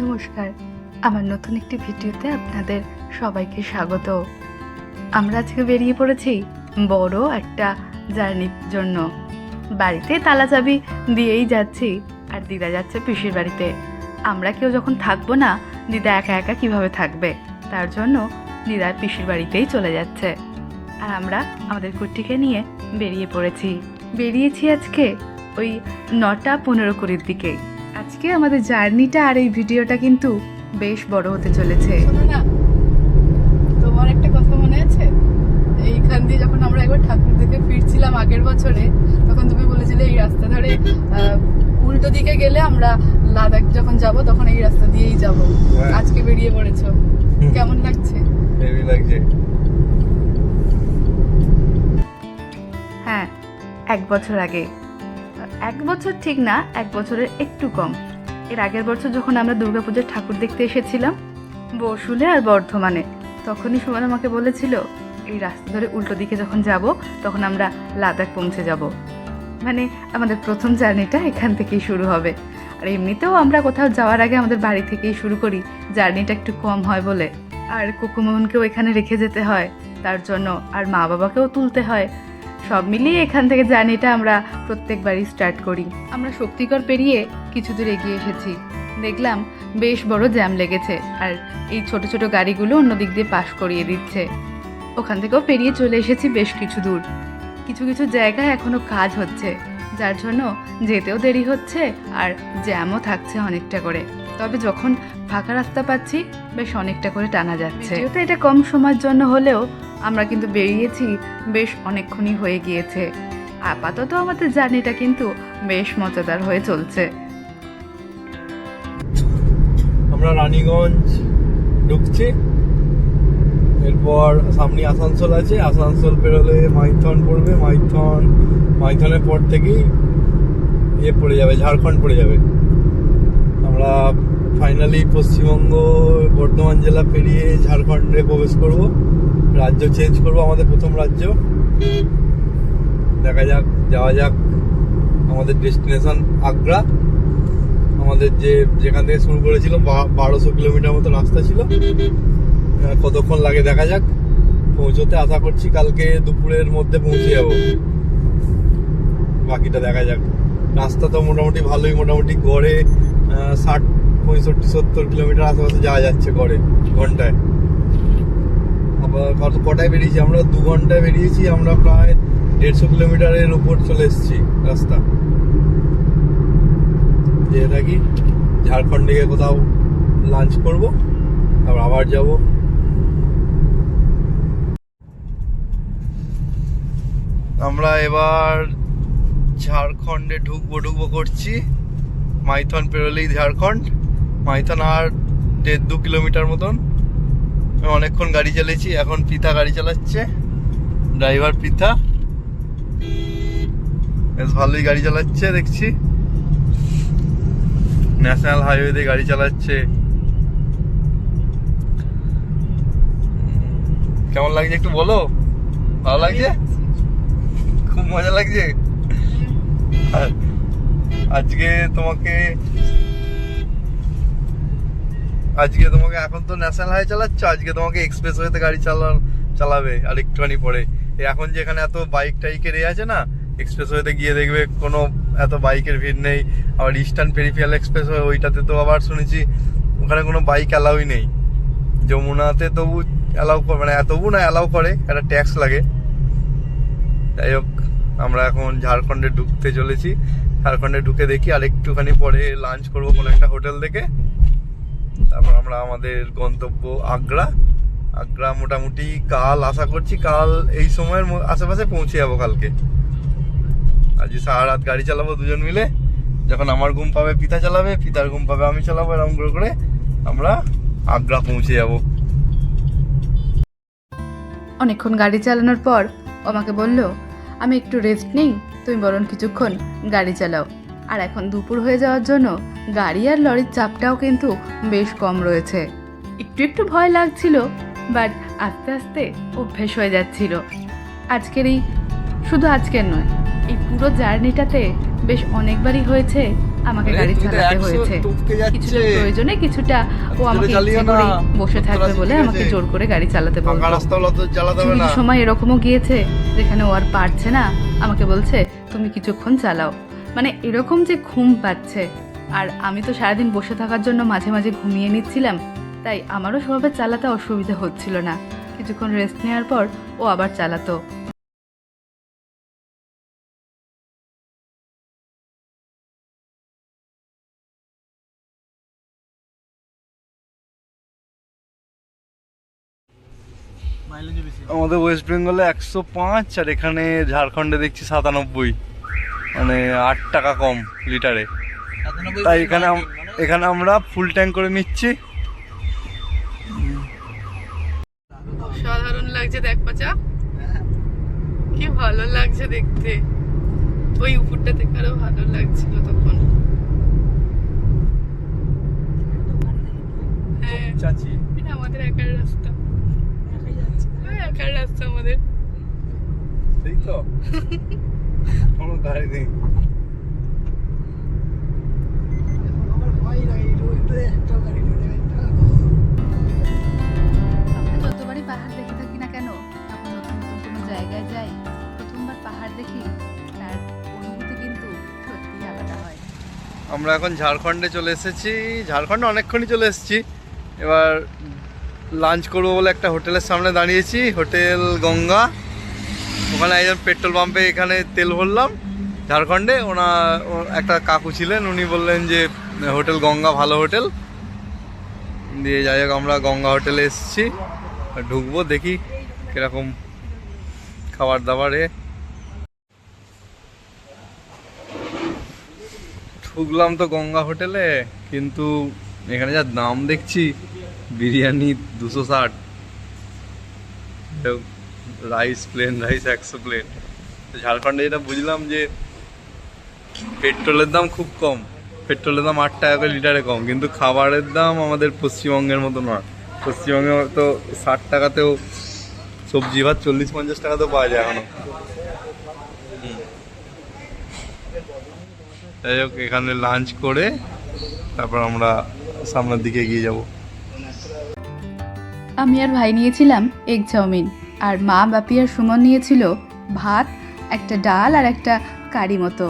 নমস্কার। আমার নতুন একটি ভিডিওতে আপনাদের সবাইকে স্বাগত। আমরা আজকে বেরিয়ে পড়েছি বড় একটা জার্নির জন্য। বাড়িতে তালা চাবি দিয়েই যাচ্ছি, আর দিদা যাচ্ছে পিসির বাড়িতে। আমরা কেউ যখন থাকব না, দিদা একা একা কীভাবে থাকবে? তার জন্য দিদার পিসির বাড়িতেই চলে যাচ্ছে। আর আমরা আমাদের কুট্টিকে নিয়ে বেরিয়ে পড়েছি। বেরিয়েছি আজকে ওই নটা পনেরো কুড়ির দিকে। আজকে আমাদের জার্নিটা আর এই ভিডিওটা কিন্তু বেশ বড় হতে চলেছে। না তোমার একটা কথা মনে আছে? এইখান দিয়ে যখন আমরা একবার ঠাকুর দেখে ফিরছিলাম আগের বছরে তখন তুমি বলেছিলে এই রাস্তা ধরে আহ, উল্টো দিকে গেলে আমরা লাদাখ যখন যাব তখন এই রাস্তা দিয়েই যাব। হ্যাঁ। আজকে বেরিয়ে পড়েছো। কেমন লাগছে? হেভি লাগছে। হ্যাঁ এক বছর আগে এক বছর ঠিক না, এক বছরের একটু কম। এর আগের বছর যখন আমরা দুর্গাপুজোর ঠাকুর দেখতে এসেছিলাম, বসুলে আর বর্ধমানে, তখনই সুমন আমাকে বলেছিল, এই রাস্তা ধরে উল্টো দিকে যখন যাব, তখন আমরা লাদাখ পৌঁছে যাব। মানে আমাদের প্রথম জার্নিটা এখান থেকেই শুরু হবে। আর এমনিতেও আমরা কোথাও যাওয়ার আগে আমাদের বাড়ি থেকেই শুরু করি, জার্নিটা একটু কম হয় বলে। আর কুকুমোহনকেও এখানে রেখে যেতে হয়, তার জন্য আর মা বাবাকেও তুলতে হয় সব মিলিয়ে এখান থেকে জার্নিটা আমরা প্রত্যেকবারই স্টার্ট করি। আমরা শক্তিকর পেরিয়ে কিছু দূর এগিয়ে এসেছি। দেখলাম বেশ বড় জ্যাম লেগেছে আর এই ছোট ছোট গাড়িগুলো অন্য দিক দিয়ে পাশ করিয়ে দিচ্ছে। ওখান থেকেও পেরিয়ে চলে এসেছি বেশ কিছু দূর। কিছু কিছু জায়গায় এখনও কাজ হচ্ছে, যার জন্য যেতেও দেরি হচ্ছে আর জ্যামও থাকছে অনেকটা করে। তবে যখন ফাঁকা রাস্তা পাচ্ছি, বেশ অনেকটা করে টানা যাচ্ছে। যেহেতু এটা কম সময়ের জন্য হলেও আমরা কিন্তু বেরিয়েছি বেশ অনেকক্ষণই হয়ে গিয়েছে। আপাতত আমাদের জার্নিটা কিন্তু বেশ মজাদার হয়ে চলছে। আমরা রানীগঞ্জ ঢুকছি। এরপর সামনে আসানসোল আছে। আসানসোল পেরোলে মাইথন পড়বে। মাইথন, মাইথনের পর থেকেই ইয়ে পড়ে যাবে, ঝাড়খণ্ড পড়ে যাবে। আমরা ফাইনালি পশ্চিমবঙ্গ, বর্ধমান জেলা পেরিয়ে ঝাড়খণ্ডে প্রবেশ করব। রাজ্য চেঞ্জ করব, আমাদের প্রথম রাজ্য। দেখা যাক, যাওয়া যাক। আমাদের ডেস্টিনেশন আগ্রা। আমাদের যে, যেখান থেকে শুরু করেছিলাম বারোশো কিলোমিটার মতো রাস্তা ছিল। কতক্ষণ লাগে দেখা যাক। পৌঁছতে আশা করছি কালকে দুপুরের মধ্যে পৌঁছে যাব। বাকিটা দেখা যাক। রাস্তা তো মোটামুটি ভালোই, মোটামুটি গড়ে ষাট, পঁয়ষট্টি, সত্তর কিলোমিটার আশেপাশে যাওয়া যাচ্ছে গড়ে, ঘন্টায়। আবার কটায় বেরিয়েছি? আমরা দু ঘন্টায় বেরিয়েছি, আমরা প্রায় দেড়শো কিলোমিটারের উপর চলে এসেছি রাস্তা। যে থাকি, ঝাড়খণ্ডে গিয়ে কোথাও লাঞ্চ করব, তারপর আবার যাব। আমরা এবার ঝাড়খণ্ডে ঢুকবো ঢুকবো করছি, মাইথন পেরোলেই ঝাড়খণ্ড। মাইথন আর দেড় দু কিলোমিটার মতন। অনেকক্ষণ গাড়ি চালিয়েছি এখন পিতা গাড়ি চালাচ্ছে। ড্রাইভার পিতা। বেশ ভালোই গাড়ি চালাচ্ছে, দেখছি। ন্যাশনাল হাইওয়ে দিয়ে গাড়ি চালাচ্ছে। কেমন লাগছে একটু বলো? ভালো লাগছে? খুব মজা লাগছে? আজকে তোমাকে আজকে তোমাকে এখন তো ন্যাশনাল হাই চালাচ্ছ, আজকে তোমাকে এক্সপ্রেস ওয়েতে গাড়ি চালান, চালাবে আর একটুখানি পরে এখন যে এখানে এত বাইক টাইকের এ আছে না এক্সপ্রেস ওয়েতে গিয়ে দেখবে কোনো এত বাইকের ভিড় নেই। আবার ইস্টার্ন পেরিফিয়াল এক্সপ্রেস ওয়ে ওইটাতে তো আবার শুনেছি ওখানে কোনো বাইক অ্যালাউই নেই। যমুনাতে তবু অ্যালাউ করে মানে তবু না অ্যালাউ করে, একটা ট্যাক্স লাগে। যাই হোক, আমরা এখন ঝাড়খণ্ডে ঢুকতে চলেছি। ঝাড়খণ্ডে ঢুকে দেখি আর একটুখানি পরে লাঞ্চ করব কোনো একটা হোটেল থেকে তারপর আমরা আমাদের গন্তব্য আগ্রা। আগ্রা মোটামুটি কাল আশা করছি কাল এই সময়ের আশেপাশে পৌঁছে যাব কালকে। আজ সারা রাত গাড়ি চালাবো দুজন মিলে। যখন আমার ঘুম পাবে, পিতা চালাবে, পিতার ঘুম পাবে, আমি চালাবো, এরকম করে করে আমরা আগ্রা পৌঁছে যাব। অনেকক্ষণ গাড়ি চালানোর পর আমাকে বলল, আমি একটু রেস্ট নেই, তুমি বরং কিছুক্ষণ গাড়ি চালাও। আর এখন দুপুর হয়ে যাওয়ার জন্য গাড়ি আর লরির চাপটাও কিন্তু বেশ কম রয়েছে। একটু একটু ভয় লাগছিল বাট আস্তে আস্তে অভ্যেস হয়ে যাচ্ছিল। আজকের এই শুধু আজকের নয় এই পুরো জার্নিটাতে বেশ অনেকবারই হয়েছে আমাকে গাড়ি চালাতে হয়েছে। কিছুটা প্রয়োজনে কিছুটা ও আমাকে বসে থাকবে বলে আমাকে জোর করে গাড়ি চালাতে বলতো। সময় এরকমও গিয়েছে যেখানে ও আর পারছে না। আমাকে বলছে তুমি কিছুক্ষণ চালাও। মানে এরকম যে ঘুম পাচ্ছে। আর আমি তো সারাদিন বসে থাকার জন্য মাঝে মাঝে ঘুমিয়ে নিচ্ছিলাম, তাই আমারও সেভাবে চালাতে অসুবিধা হচ্ছিল না। কিছুক্ষণ রেস্ট নেওয়ার পর ও আবার চালাতো। আমাদের ওয়েস্ট বেঙ্গলে একশো পাঁচ আর এখানে ঝাড়খণ্ডে দেখছি সাতানব্বই। মানে আট টাকা কম লিটারে। তাই এখানে এখানে আমরা ফুল ট্যাঙ্ক করে নিচ্ছি। সাধারণ লাগছে দেখ পাচা। কি ভালো লাগছে দেখতে। ওই উপরটা থেকে আরও ভালো লাগছিল তখন। হ্যাঁ। চাচি। এটা আমাদের একার রাস্তা। হ্যাঁ, একার রাস্তা আমাদের। সেই তো। কোনো গাড়ি নেই। আমরা যতবারই পাহাড় দেখে থাকি না কেন? যখন নতুন নতুন কোনো জায়গায় যাই প্রথমবার পাহাড় দেখি তার অনুভূতি কিন্তু সত্যিই আলাদা হয়। আমরা এখন ঝাড়খণ্ডে চলে এসেছি। ঝাড়খণ্ডে অনেকক্ষণই চলে এসেছি। এবার লাঞ্চ করব বলে একটা হোটেলের সামনে দাঁড়িয়েছি। হোটেল গঙ্গা। ওখানে একজন পেট্রোল পাম্পে এখানে তেল ভরলাম। ঝাড়খণ্ডে ওনা একটা কাকু ছিলেন, উনি বললেন যে, হোটেল গঙ্গা ভালো হোটেল। দিয়ে যাই হোক, আমরা গঙ্গা হোটেলে এসেছি। ঢুকবো, দেখি কীরকম খাবার দাবার এ। ঢুকলাম তো গঙ্গা হোটেলে, কিন্তু এখানে যা দাম দেখছি, বিরিয়ানি দুশো ষাট। রাইস প্লেন রাইস একশো প্লেন ঝাড়খণ্ডে যেটা বুঝলাম যে পেট্রোলের দাম খুব কম। পেট্রোলের দাম আট টাকা করে লিটারে কম। কিন্তু খাবারের দাম আমাদের পশ্চিমবঙ্গের মতো নয়। পশ্চিমবঙ্গে তো ষাট টাকাতেও সবজি ভাত, চল্লিশ, পঞ্চাশ টাকাতেও পাওয়া যায় এখনও। যাই হোক, এখানে লাঞ্চ করে তারপর আমরা সামনের দিকে এগিয়ে যাব। আমি আর ভাই নিয়েছিলাম এগ চাউমিন। আর মা বাপি আর সুমন নিয়েছিল ভাত একটা ডাল আর একটা কারি মতো।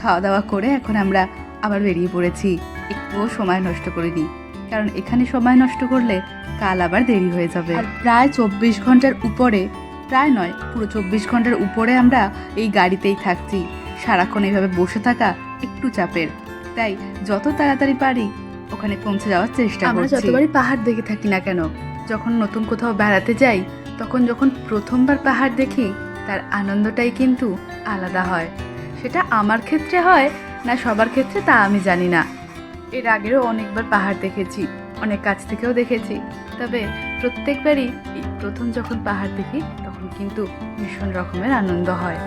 খাওয়া দাওয়া করে এখন আমরা আবার বেরিয়ে পড়েছি। একটুও সময় নষ্ট করিনি কারণ এখানে সময় নষ্ট করলে কাল আবার দেরি হয়ে যাবে। প্রায় চব্বিশ ঘণ্টার উপরে প্রায় নয় পুরো চব্বিশ ঘণ্টার উপরে আমরা এই গাড়িতেই থাকছি। সারাক্ষণ এইভাবে বসে থাকা একটু চাপের। তাই যত তাড়াতাড়ি পারি ওখানে পৌঁছে যাওয়ার চেষ্টা আমরা যতবারই পাহাড় দেখে থাকি না কেন যখন নতুন কোথাও বেড়াতে যাই তখন যখন প্রথমবার পাহাড় দেখি, তার আনন্দটাই কিন্তু আলাদা হয়। সেটা আমার ক্ষেত্রে হয় না সবার ক্ষেত্রে তা আমি জানি না। এর আগেও অনেকবার পাহাড় দেখেছি, অনেক কাছ থেকেও দেখেছি। তবে প্রত্যেকবারই প্রথম যখন পাহাড় দেখি, তখন কিন্তু ভীষণ রকমের আনন্দ হয়।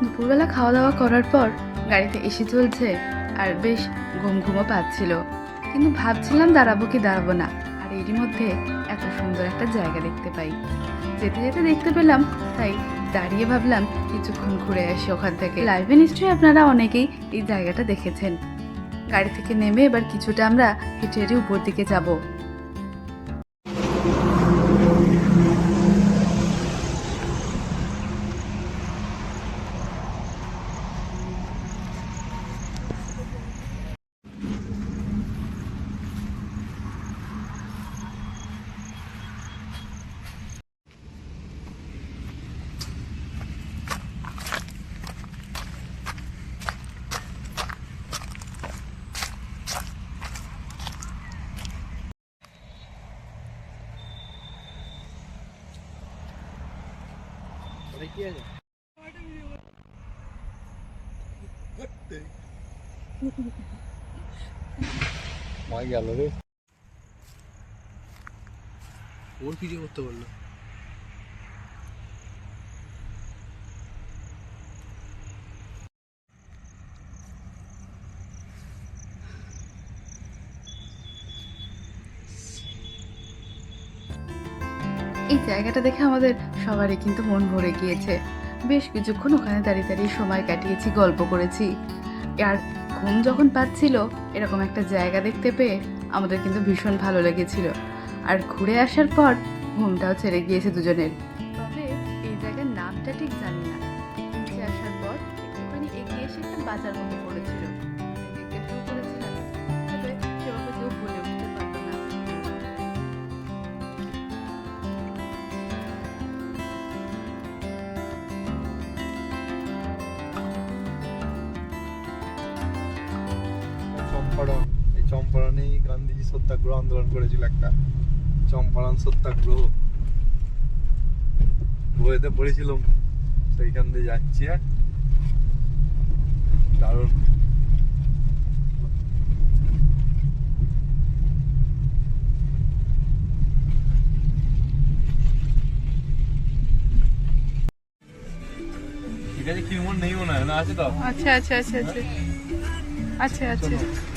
দুপুরবেলা খাওয়া দাওয়া করার পর গাড়িতে এসে চলছে আর বেশ ঘুম ঘুমও পাচ্ছিল। কিন্তু ভাবছিলাম দাঁড়াবো কি দাঁড়াবো না, আর এরই মধ্যে সুন্দর একটা জায়গা দেখতে পাই। যেতে যেতে দেখতে পেলাম, তাই দাঁড়িয়ে ভাবলাম কিছুক্ষণ ঘুরে আসি ওখান থেকে। লাইভে নিশ্চয়ই আপনারা অনেকেই এই জায়গাটা দেখেছেন। গাড়ি থেকে নেমে এবার কিছুটা আমরা হেঁটে হেঁটে উপর দিকে যাব। গেল রে। ওর ভিডিও করতে বলল। এই জায়গাটা দেখে আমাদের সবারই কিন্তু মন ভরে গিয়েছে। বেশ কিছুক্ষণ ওখানে দাঁড়িয়ে দাঁড়িয়ে সময় কাটিয়েছি, গল্প করেছি। আর ঘুম যখন পাচ্ছিল, এরকম একটা জায়গা দেখতে পেয়ে আমাদের কিন্তু ভীষণ ভালো লেগেছিল। আর ঘুরে আসার পর ঘুমটাও ছেড়ে গিয়েছে দুজনের। চম্পারণ সত্যাগ্রহ। বইতে পড়েছিলাম সেইখান দিয়ে যাচ্ছি দারুণ। ঠিক আছে কি মন নেই মনে হয় না আছে তো? আচ্ছা আচ্ছা আচ্ছা আচ্ছা। আচ্ছা আচ্ছা।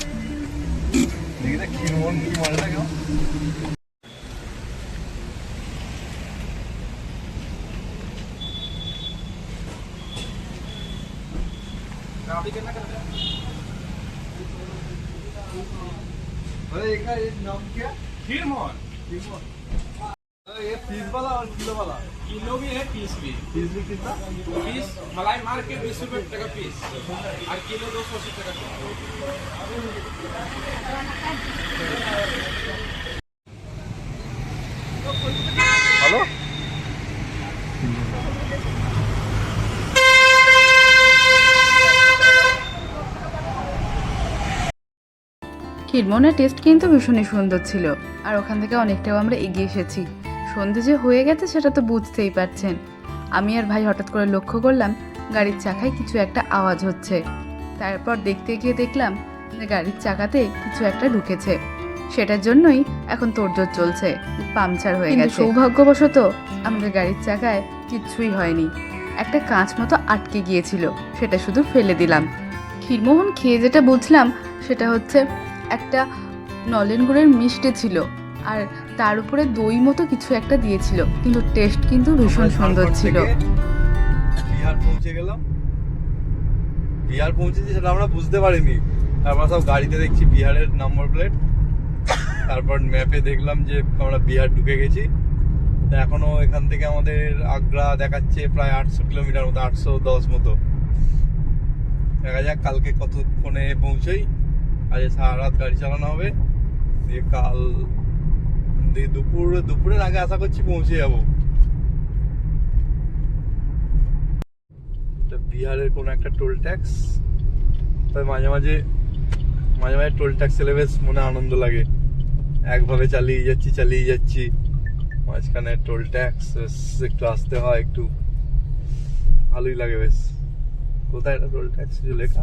ये नाम क्या खीर मोहन खीर ये पीस वाला और किलो वाला। किलो भी है पीस भी पीस भी कितना पीस मलाई मार के बीस रुपए टका पीस और किलो दो सौ अस्सी टका पीस। ভালো খিরমনের টেস্ট কিন্তু ভীষণই সুন্দর ছিল আর ওখান থেকে অনেকটাও আমরা এগিয়ে এসেছি সন্ধে যে হয়ে গেছে সেটা তো বুঝতেই পারছেন। আমি আর ভাই হঠাৎ করে লক্ষ্য করলাম গাড়ির চাকায় কিছু একটা আওয়াজ হচ্ছে। তারপর দেখতে গিয়ে দেখলাম যে গাড়ির চাকাতে কিছু একটা ঢুকেছে। সেটার জন্যই এখন তোড়জোড় চলছে পাংচার হয়ে গেছে। সৌভাগ্যবশত আমাদের গাড়ির চাকায় কিচ্ছুই হয়নি। একটা কাঁচ মতো আটকে গিয়েছিল সেটা শুধু ফেলে দিলাম। ক্ষীরমোহন খেয়ে যেটা বুঝলাম সেটা হচ্ছে একটা নলেন গুড়ের মিষ্টি ছিল। আর তার উপরে দই মতো কিছু একটা দিয়েছিল কিন্তু টেস্ট কিন্তু ভীষণ সুন্দর ছিল। বিহার পৌঁছে গেলাম। বিহার পৌঁছেছি সেটা আমরা বুঝতে পারিনি। তারপর সব গাড়িতে দেখছি বিহারের নাম্বার প্লেট তারপর ম্যাপে দেখলাম যে আমরা বিহার ঢুকে গেছি। তা এখনও এখান থেকে আমাদের আগ্রা দেখাচ্ছে প্রায় আটশো কিলোমিটার মতো আটশো দশ মতো। দেখা যাক কালকে কতক্ষণে পৌঁছই। আজ সারা রাত গাড়ি চালানো হবে। দিয়ে কাল দিয়ে দুপুর, দুপুরের আগে আশা করছি পৌঁছে যাব। বিহারের কোনো একটা টোল ট্যাক্স। তবে মাঝে মাঝে মাঝে মাঝে টোল ট্যাক্স এলে বেশ মনে আনন্দ লাগে। একভাবে চালিয়ে যাচ্ছি চালিয়ে যাচ্ছি। মাঝখানে টোল ট্যাক্স একটু আসতে হয়, একটু ভালোই লাগে বেশ। কোথায় এটা টোল ট্যাক্স? লেখা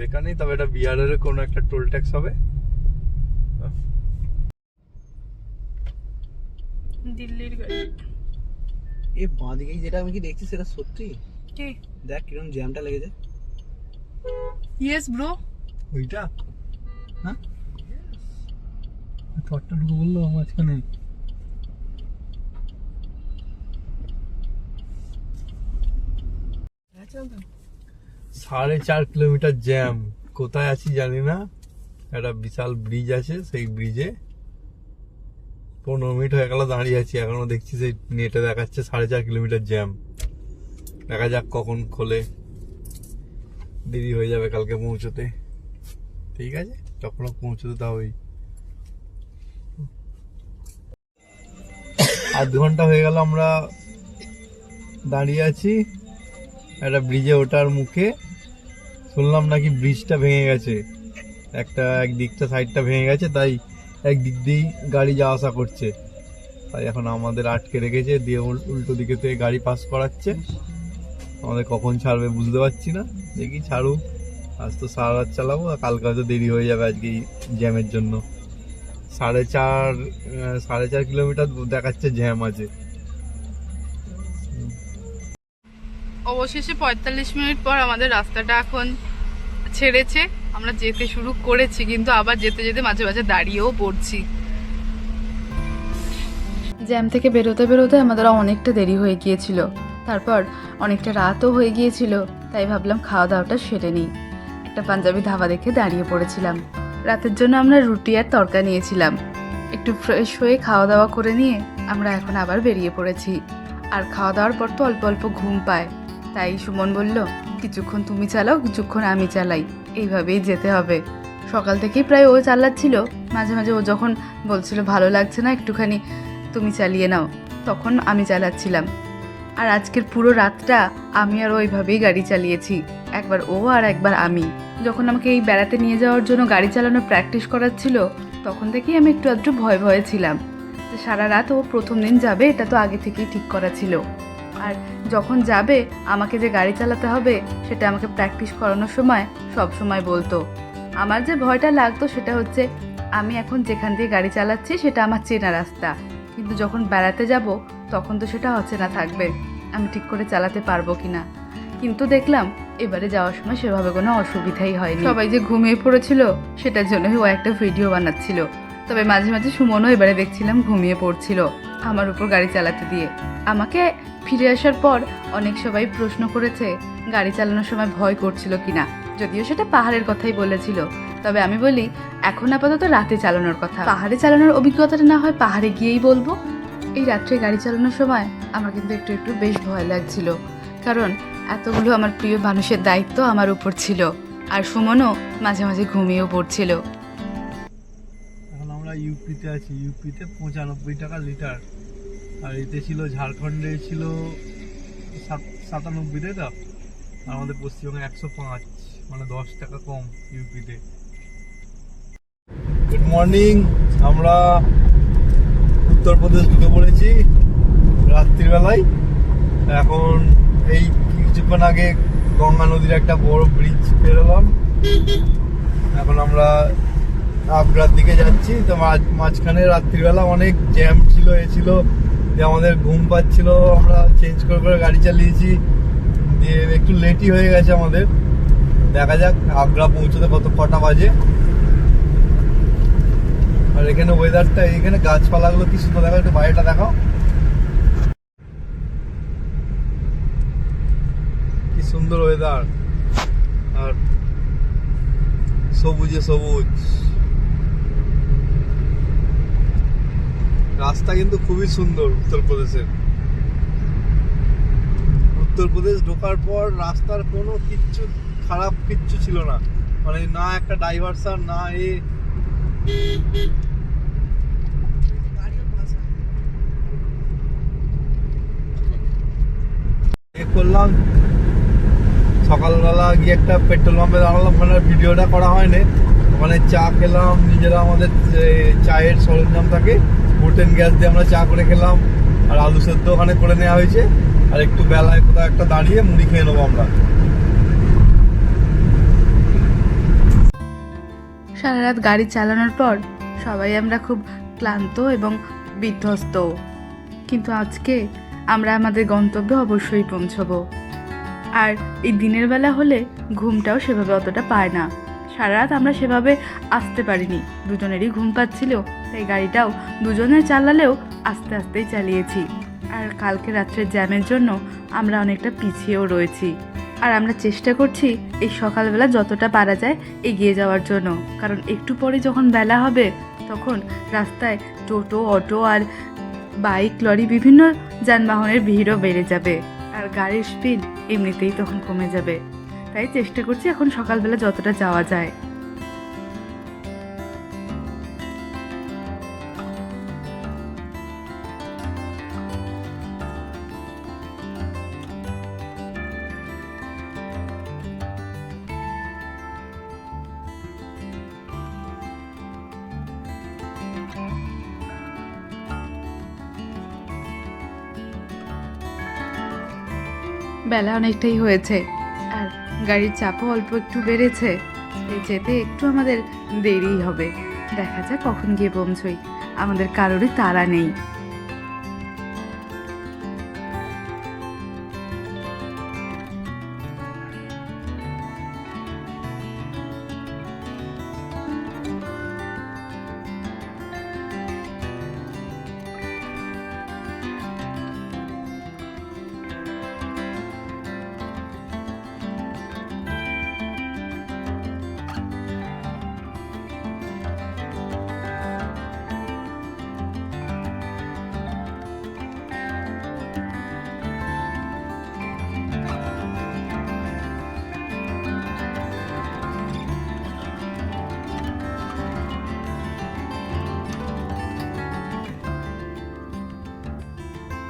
লেখা নেই, তবে এটা বিহারের কোনো একটা টোল ট্যাক্স হবে। দিল্লির গাড়ি এ বাঁদিকে যেটা আমি কি দেখছি সেটা সত্যি? কি? দেখ কীরকম জ্যামটা লেগেছে। ইয়েস ব্রো ওইটা? হ্যাঁ? টটটা ঢুকে বলল মাঝখানে। সাড়ে চার কিলোমিটার জ্যাম। কোথায় আছি জানি না। একটা বিশাল ব্রিজ আছে সেই ব্রিজে পনেরো মিনিট হয়ে গেল দাঁড়িয়ে আছি, এখনও দেখছি সেই নেটে দেখাচ্ছে সাড়ে চার কিলোমিটার জ্যাম দেখা যাক কখন খোলে। দেরি হয়ে যাবে কালকে পৌঁছতে। ঠিক আছে? তখন পৌঁছতে তো হবেই আধ ঘণ্টা হয়ে গেল আমরা দাঁড়িয়ে আছি। একটা ব্রিজে ওঠার মুখে। শুনলাম নাকি ব্রিজটা ভেঙে গেছে। একটা একদিকটা সাইডটা ভেঙে গেছে, তাই একদিক দিয়েই গাড়ি যাওয়া আসা করছে। তাই এখন আমাদের আটকে রেখেছে, দিয়ে উল্টো দিকে থেকে গাড়ি পাস করাচ্ছে। আমাদের কখন ছাড়বে বুঝতে পারছি না। দেখি ছাড়ুক। আজ তো সারা রাত চালাবো, আর কালকে হয়তো দেরি হয়ে যাবে আজকে জ্যামের জন্য। সাড়ে চার সাড়ে চার কিলোমিটার দেখাচ্ছে জ্যাম আছে। অবশেষে পঁয়তাল্লিশ মিনিট পর আমাদের রাস্তাটা এখন ছেড়েছে। আমরা যেতে শুরু করেছি, কিন্তু আবার যেতে যেতে মাঝে মাঝে দাঁড়িয়েও পড়ছি। জ্যাম থেকে বেরোতে বেরোতে আমাদের অনেকটা দেরি হয়ে গিয়েছিল। তারপর অনেকটা রাতও হয়ে গিয়েছিল, তাই ভাবলাম খাওয়া দাওয়াটা সেরে নিই। একটা পাঞ্জাবি ধাবা দেখে দাঁড়িয়ে পড়েছিলাম। রাতের জন্য আমরা রুটি আর তরকা নিয়েছিলাম। একটু ফ্রেশ হয়ে খাওয়া দাওয়া করে নিয়ে আমরা এখন আবার বেরিয়ে পড়েছি। আর খাওয়া দাওয়ার পর তো অল্প অল্প ঘুম পায়। তাই সুমন বলল, কিছুক্ষণ তুমি চালাও, কিছুক্ষণ আমি চালাই। এইভাবেই যেতে হবে। সকাল থেকেই প্রায় ও চালাচ্ছিল। মাঝে মাঝে ও যখন বলছিল, ভালো লাগছে না একটুখানি, তুমি চালিয়ে নাও, তখন আমি চালাচ্ছিলাম। আর আজকের পুরো রাতটা আমি আর ওইভাবেই গাড়ি চালিয়েছি। একবার ও আর একবার আমি। যখন আমাকে এই বেড়াতে নিয়ে যাওয়ার জন্য গাড়ি চালানোর প্র্যাকটিস করাচ্ছিল, তখন থেকেই আমি একটু আধটু ভয় ভয়ে ছিলাম। সারা রাত ও প্রথম দিন যাবে, এটা তো আগে থেকেই ঠিক করা ছিল। আর যখন যাবে, আমাকে যে গাড়ি চালাতে হবে, সেটা আমাকে প্র্যাকটিস করানোর সময় সব সময় বলতো। আমার যে ভয়টা লাগতো সেটা হচ্ছে, আমি এখন যেখান দিয়ে গাড়ি চালাচ্ছি সেটা আমার চেনা রাস্তা। কিন্তু যখন বেড়াতে যাব, তখন তো সেটা অচেনা থাকবে, আমি ঠিক করে চালাতে পারব কিনা। কিন্তু দেখলাম, এবারে যাওয়ার সময় সেভাবে কোনো অসুবিধাই হয়নি। সবাই যে ঘুমিয়ে পড়েছিল, সেটার জন্যই ও একটা ভিডিও বানাচ্ছিল। তবে মাঝে মাঝে সুমনও এবারে দেখছিলাম ঘুমিয়ে পড়ছিল আমার উপর গাড়ি চালাতে দিয়ে। আমাকে ফিরে আসার পর অনেক সবাই প্রশ্ন করেছে, গাড়ি চালানোর সময় ভয় করছিল কিনা? যদিও সেটা পাহাড়ের কথাই বলেছিল। তবে আমি বলি, এখন আপাতত রাতে চালানোর কথা। পাহাড়ে চালানোর অভিজ্ঞতাটা না হয় পাহাড়ে গিয়েই বলব। এই রাত্রে গাড়ি চালানোর সময় আমার কিন্তু একটু একটু বেশ ভয় লাগছিল। কারণ এতগুলো আমার প্রিয় মানুষের দায়িত্ব আমার উপর ছিল। আর সুমনও মাঝে মাঝে ঘুমিয়েও পড়ছিল। ইউপিতে আছি, ইউপিতে পঁচানব্বই টাকা লিটার। আর এতে ছিল ঝাড়খণ্ডে ছিল সাত- সাতানব্বই, তাই তো? আমাদের পশ্চিমবঙ্গে একশো পাঁচ মানে দশ টাকা কম ইউপিতে। গুড মর্নিং আমরা উত্তরপ্রদেশ ঢুকে পড়েছি রাত্রিবেলায়। এখন এই কিছুক্ষণ আগে গঙ্গা নদীর একটা বড় ব্রিজ পেরোলাম। এখন আমরা আগ্রার দিকে যাচ্ছি। তো মাঝ- মাঝখানে রাত্রিবেলা অনেক জ্যাম ছিল, এ ছিল। যে আমাদের ঘুম পাচ্ছিল, আমরা চেঞ্জ করে করে গাড়ি চালিয়েছি। দিয়ে একটু লেটই হয়ে গেছে আমাদের। দেখা যাক, আগ্রা পৌঁছতে কত কটা বাজে। আর এখানে ওয়েদারটা এখানে গাছপালাগুলো কি সুন্দর দেখো একটু বাইরেটা দেখাও। কি সুন্দর ওয়েদার আর সবুজে সবুজ। রাস্তা কিন্তু খুবই সুন্দর উত্তরপ্রদেশের। উত্তরপ্রদেশ ঢোকার পর রাস্তার কোনো কিচ্ছু খারাপ কিচ্ছু ছিল না। মানে না একটা ডাইভারসান না এ করলাম। সকালবেলা গিয়ে একটা পেট্রোল পাম্পে দাঁড়ালাম মানে ভিডিওটা করা হয়নি। মানে চা খেলাম, নিজেরা আমাদের চায়ের সরঞ্জাম থাকে। বুটেন গ্যাস দিয়ে আমরা চা করে খেলাম, আর আলু সেদ্ধ ওখানে করে নেওয়া হয়েছে। আর একটু বেলায় কোথাও একটা দাঁড়িয়ে মুড়ি খেয়ে নেব আমরা। সারা রাত গাড়ি চালানোর পর সবাই আমরা খুব ক্লান্ত এবং বিধ্বস্ত। কিন্তু আজকে আমরা আমাদের গন্তব্যে অবশ্যই পৌঁছবো। আর এই দিনের বেলা হলে ঘুমটাও সেভাবে অতটা পায় না। সারা রাত আমরা সেভাবে আসতে পারিনি। দুজনেরই ঘুম পাচ্ছিল, তাই গাড়িটাও দুজনে চালালেও আস্তে আস্তেই চালিয়েছি। আর কালকে রাত্রের জ্যামের জন্য আমরা অনেকটা পিছিয়েও রয়েছি। আর আমরা চেষ্টা করছি এই সকালবেলা যতটা পারা যায় এগিয়ে যাওয়ার জন্য। কারণ একটু পরে যখন বেলা হবে, তখন রাস্তায় টোটো, অটো আর বাইক, লরি বিভিন্ন যানবাহনের ভিড়ও বেড়ে যাবে। আর গাড়ির স্পিড এমনিতেই তখন কমে যাবে। তাই চেষ্টা করছি এখন সকালবেলা যতটা যাওয়া যায়। বেলা অনেকটাই হয়েছে। গাড়ির চাপও অল্প একটু বেড়েছে। যেতে একটু আমাদের দেরি হবে। দেখা যাক কখন গিয়ে পৌঁছই আমাদের কারোরই তাড়া নেই।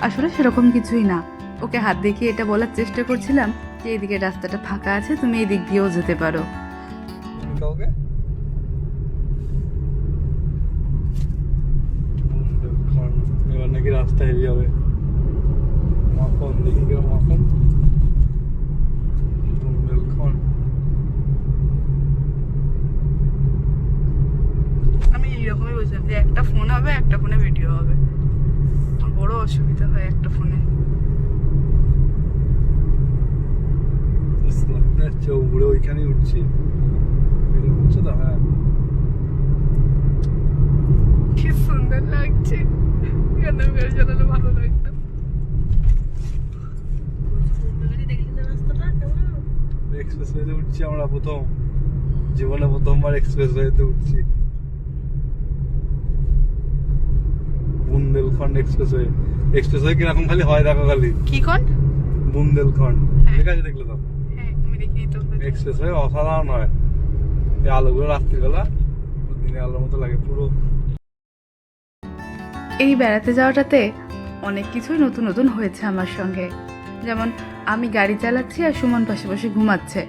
আসলে সেরকম কিছুই না। ওকে হাত দেখিয়ে এটা বলার চেষ্টা করছিলাম যে, এদিকে রাস্তাটা ফাঁকা আছে, তুমি এই দিক দিয়েও যেতে পারো কাউকে এবার নাকি রাস্তা হেভি হবে মাখন দেখি কেউ মাখন বুন্দেলখন্ড আমি এইরকমই বলছিলাম যে একটা ফোন হবে একটা ফোনে ভিডিও হবে আমার বড় অসুবিধা হয় একটা ফোনে চৌ ঘুরে ওইখানেই উঠছি এটা উঠছে তো হ্যাঁ কি সুন্দর লাগছে এখানে গাড়ি চালালে ভালো লাগতো উঠছি আমরা প্রথম। জীবনে প্রথমবার এক্সপ্রেস ওয়েতে উঠছি। Bundelkhand expressway expressway কীরকম খালি হয় দেখো খালি। কি কোন? বুন্দেলখন্ড হ্যাঁ। ঠিক আছে দেখলে তো? হ্যাঁ আমি দেখি তো। এক্সপ্রেস ওয়ে অসাধারণ হয়। এই আলোগুলো রাত্রিবেলা দিনে আলোর মতো লাগে। পুরো এই বেড়াতে যাওয়াটাতে অনেক কিছুই নতুন নতুন হয়েছে আমার সঙ্গে। যেমন, আমি গাড়ি চালাচ্ছি আর সুমন পাশে বসে ঘুমাচ্ছে।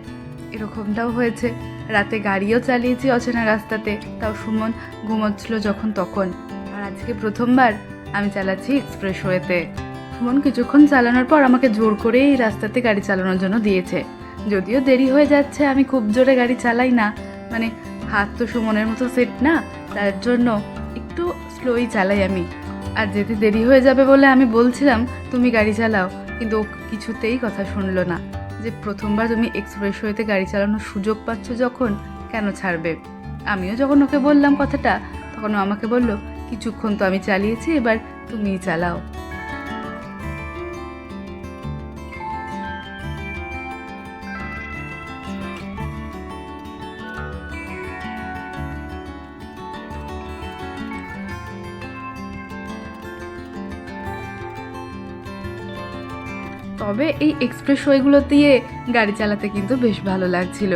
এরকমটাও হয়েছে। রাতে গাড়িও চালিয়েছি অচেনা রাস্তাতে, তাও সুমন ঘুমাচ্ছিল যখন তখন। আর আজকে প্রথমবার আমি চালাচ্ছি এক্সপ্রেস ওয়েতে সুমন কিছুক্ষণ চালানোর পর আমাকে জোর করে এই রাস্তাতে গাড়ি চালানোর জন্য দিয়েছে। যদিও দেরি হয়ে যাচ্ছে, আমি খুব জোরে গাড়ি চালাই না। মানে হাত তো সুমনের মতো সেট না, তার জন্য স্লোই চালাই আমি। আর যেতে দেরি হয়ে যাবে বলে আমি বলছিলাম, তুমি গাড়ি চালাও। কিন্তু ও কিছুতেই কথা শুনলো না। যে প্রথমবার তুমি এক্সপ্রেস হয়েতে গাড়ি চালানোর সুযোগ পাচ্ছ যখন, কেন ছাড়বে? আমিও যখন ওকে বললাম কথাটা, তখন ও আমাকে বলল, কিছুক্ষণ তো আমি চালিয়েছি, এবার তুমিই চালাও। তবে এই এক্সপ্রেস ওয়েগুলো দিয়ে গাড়ি চালাতে কিন্তু বেশ ভালো লাগছিল।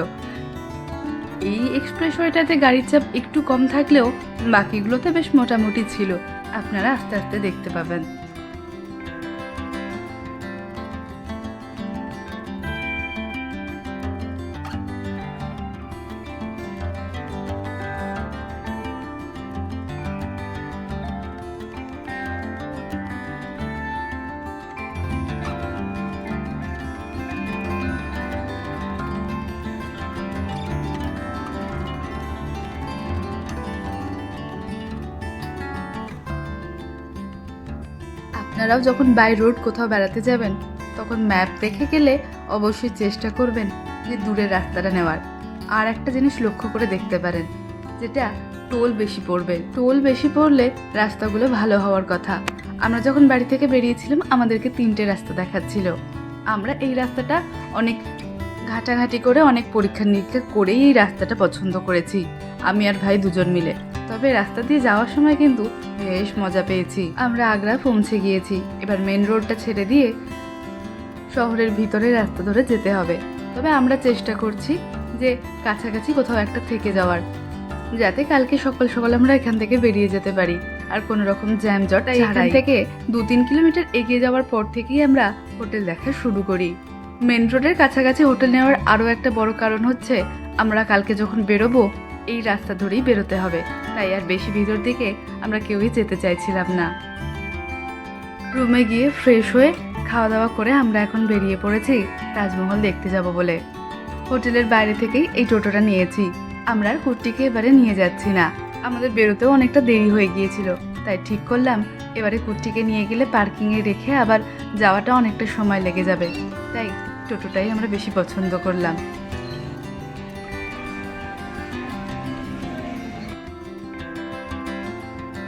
এই এক্সপ্রেস ওয়েটাতে গাড়ির চাপ একটু কম থাকলেও বাকিগুলোতে বেশ মোটামুটি ছিল। আপনারা আস্তে আস্তে দেখতে পাবেন। আপনারাও যখন বাই রোড কোথাও বেড়াতে যাবেন, তখন ম্যাপ দেখে গেলে অবশ্যই চেষ্টা করবেন যে দূরের রাস্তাটা নেওয়ার। আর একটা জিনিস লক্ষ্য করে দেখতে পারেন, যেটা টোল বেশি পড়বে। টোল বেশি পড়লে রাস্তাগুলো ভালো হওয়ার কথা। আমরা যখন বাড়ি থেকে বেরিয়েছিলাম, আমাদেরকে তিনটে রাস্তা দেখাচ্ছিল। আমরা এই রাস্তাটা অনেক ঘাটাঘাটি করে অনেক পরীক্ষা নিরীক্ষা করেই এই রাস্তাটা পছন্দ করেছি, আমি আর ভাই দুজন মিলে। তবে রাস্তা দিয়ে যাওয়ার সময় কিন্তু বেশ মজা পেয়েছি। আমরা আগ্রা পৌঁছে গিয়েছি। এবার মেন রোডটা ছেড়ে দিয়ে শহরের ভিতরে রাস্তা ধরে যেতে হবে। তবে আমরা চেষ্টা করছি যে কাছাকাছি কোথাও একটা থেকে যাওয়ার। যাতে কালকে সকাল সকাল আমরা এখান থেকে বেরিয়ে যেতে পারি। আর কোনো রকম জ্যাম জট এখান থেকে দু তিন কিলোমিটার এগিয়ে যাওয়ার পর থেকেই আমরা হোটেল দেখা শুরু করি। মেন রোডের কাছাকাছি হোটেল নেওয়ার আরও একটা বড় কারণ হচ্ছে আমরা কালকে যখন বেরোবো এই রাস্তা ধরেই বেরোতে হবে। তাই আর বেশি ভিতর দিকে আমরা কেউই যেতে চাইছিলাম না। রুমে গিয়ে ফ্রেশ হয়ে খাওয়া দাওয়া করে আমরা এখন বেরিয়ে পড়েছি তাজমহল দেখতে যাব বলে। হোটেলের বাইরে থেকেই এই টোটোটা নিয়েছি। আমরা আর কুর্তিকে এবারে নিয়ে যাচ্ছি না। আমাদের বেরোতেও অনেকটা দেরি হয়ে গিয়েছিল। তাই ঠিক করলাম, এবারে কুর্তিকে নিয়ে গেলে পার্কিংয়ে রেখে আবার যাওয়াটা অনেকটা সময় লেগে যাবে। তাই টোটোটাই আমরা বেশি পছন্দ করলাম।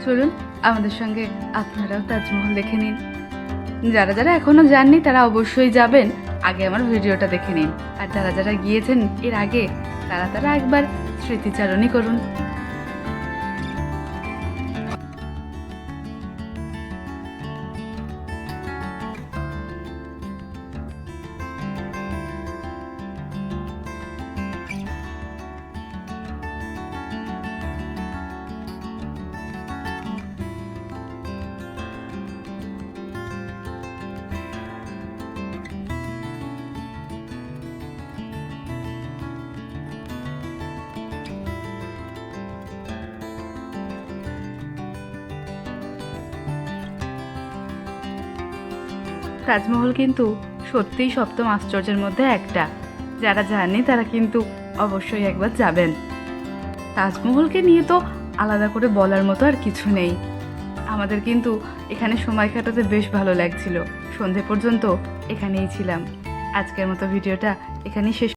চলুন, আমাদের সঙ্গে আপনারাও তাজমহল দেখে নিন। যারা যারা এখনও যাননি, তারা অবশ্যই যাবেন। আগে আমার ভিডিওটা দেখে নিন। আর যারা যারা গিয়েছেন এর আগে, তারা তারা একবার স্মৃতিচারণই করুন। তাজমহল কিন্তু সত্যিই সপ্তম আশ্চর্যের মধ্যে একটা। যারা জানে তারা কিন্তু অবশ্যই একবার যাবেন। তাজমহলকে নিয়ে তো আলাদা করে বলার মতো আর কিছু নেই। আমাদের কিন্তু এখানে সময় কাটাতে বেশ ভালো লাগছিল। সন্ধে পর্যন্ত এখানেই ছিলাম। আজকের মতো ভিডিওটা এখানেই শেষ